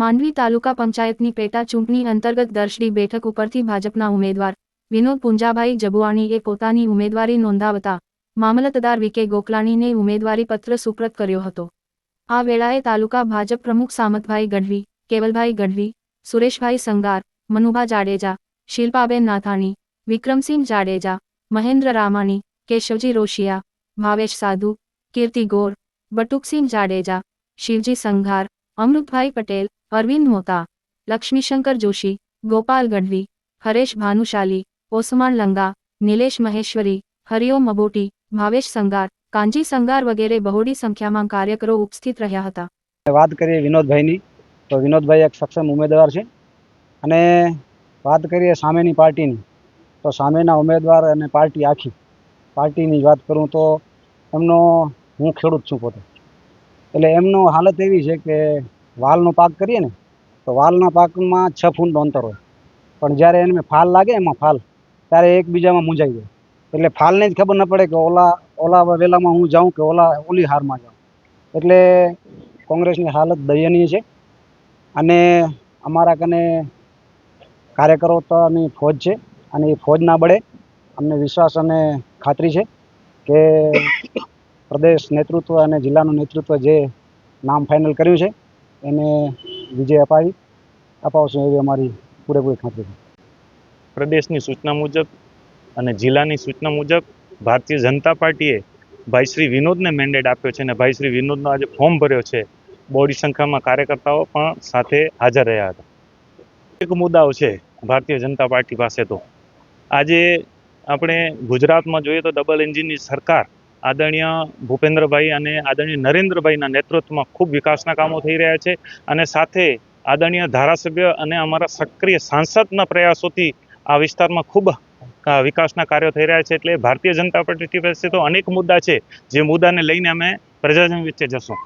માંડવી તાલુકા પંચાયતની પેટા ચૂંટણી અંતર્ગત દર્શડી બેઠક ઉપરથી ભાજપના ઉમેદવાર વિનોદ પુંજાભાઈ જબુઆણીએ પોતાની ઉમેદવારી નોંધાવતા મામલતદાર વિકે ગોકલાણીને ઉમેદવારી પત્ર સુપ્રત કર્યો હતો. આ વેળાએ તાલુકા ભાજપ પ્રમુખ સામતભાઈ ગઢવી, કેવલભાઈ ગઢવી, સુરેશભાઈ સંગાર, મનુભા જાડેજા, શિલ્પાબેન નાથાણી, વિક્રમસિંહ જાડેજા, મહેન્દ્ર રામાણી, કેશવજી રોશિયા, ભાવેશ સાધુ, કીર્તિ ગોર, બટુકસિંહ જાડેજા, શિવજી સંઘાર, અમૃતભાઈ પટેલ અરવિંદ મોતા, લક્ષ્મીશંકર જોશી, ગોપાલ ગઢવી, હરેશ ભાનુશાલી, ઓસમાન લંગા, નિલેશ મહેશ્વરી, હરિઓમ મબોટી ભાવેશ સંગાર કાંજી સંગાર વગેરે બહોળી સંખ્યામાં કાર્યકરો ઉપસ્થિત રહ્યા હતા. વાત કરીએ વિનોદભાઈની. તો વિનોદભાઈ એક સક્ષમ ઉમેદવાર છે. અને વાત કરીએ સામેની પાર્ટીની. તો સામેના ઉમેદવાર અને પાર્ટી આખી. પાર્ટીની વાત કરું તો એમનો હું ખેડૂત છું પોતે. એટલે એમનો હાલત એવી છે કે વાલનો પાક કરીએ ને, તો વાલના પાકમાં છ ફૂટનું અંતર હોય. પણ જ્યારે એને ફાલ લાગે એમાં ફાલ, ત્યારે એકબીજામાં મૂંઝાઈ જાય. એટલે ફાલને જ ખબર ન પડે કે ઓલા ઓલા વેલામાં હું જાઉં કે ઓલા, ઓલી હારમાં જાઉં. એટલે કોંગ્રેસની હાલત દયનીય છે. અને અમારા કને કાર્યકર્તાની ફોજ છે, અને એ ફોજ ના બળે અમને વિશ્વાસ અને ખાતરી છે કે પ્રદેશ નેતૃત્વ અને જિલ્લાનું નેતૃત્વ જે નામ ફાઇનલ કર્યું છે એને વિજય અપાવી. અપાવશું એવી અમારી પૂરેપૂરી ખાતરી પ્રદેશની સૂચના મુજબ અને જિલ્લાની સૂચના મુજબ ભારતીય જનતા પાર્ટીએ ભાઈ શ્રી વિનોદને મેન્ડેટ આપ્યો છે અને ભાઈ શ્રી વિનોદનો આજે ફોર્મ ભર્યો છે. બોડી સંખ્યામાં કાર્યકર્તાઓ પણ સાથે હાજર રહ્યા હતા. એક મુદ્દાઓ છે ભારતીય જનતા પાર્ટી પાસે તો. આજે આપણે ગુજરાતમાં જોઈએ તો ડબલ એન્જિનની સરકાર આદરણીય ભૂપેન્દ્રભાઈ અને આદરણીય નરેન્દ્રભાઈના નેતૃત્વમાં ખૂબ વિકાસના કામો થઈ રહ્યા છે અને સાથે આદરણીય ધારાસભ્ય અને અમારા સક્રિય સાંસદના પ્રયાસોથી આ વિસ્તારમાં ખૂબ વિકાસના કાર્યો થઈ રહ્યા છે એટલે ભારતીય જનતા પાર્ટી પાસે તો અનેક મુદ્દા છે. જે મુદ્દાને લઈને અમે પ્રજાજન વચ્ચે જશું.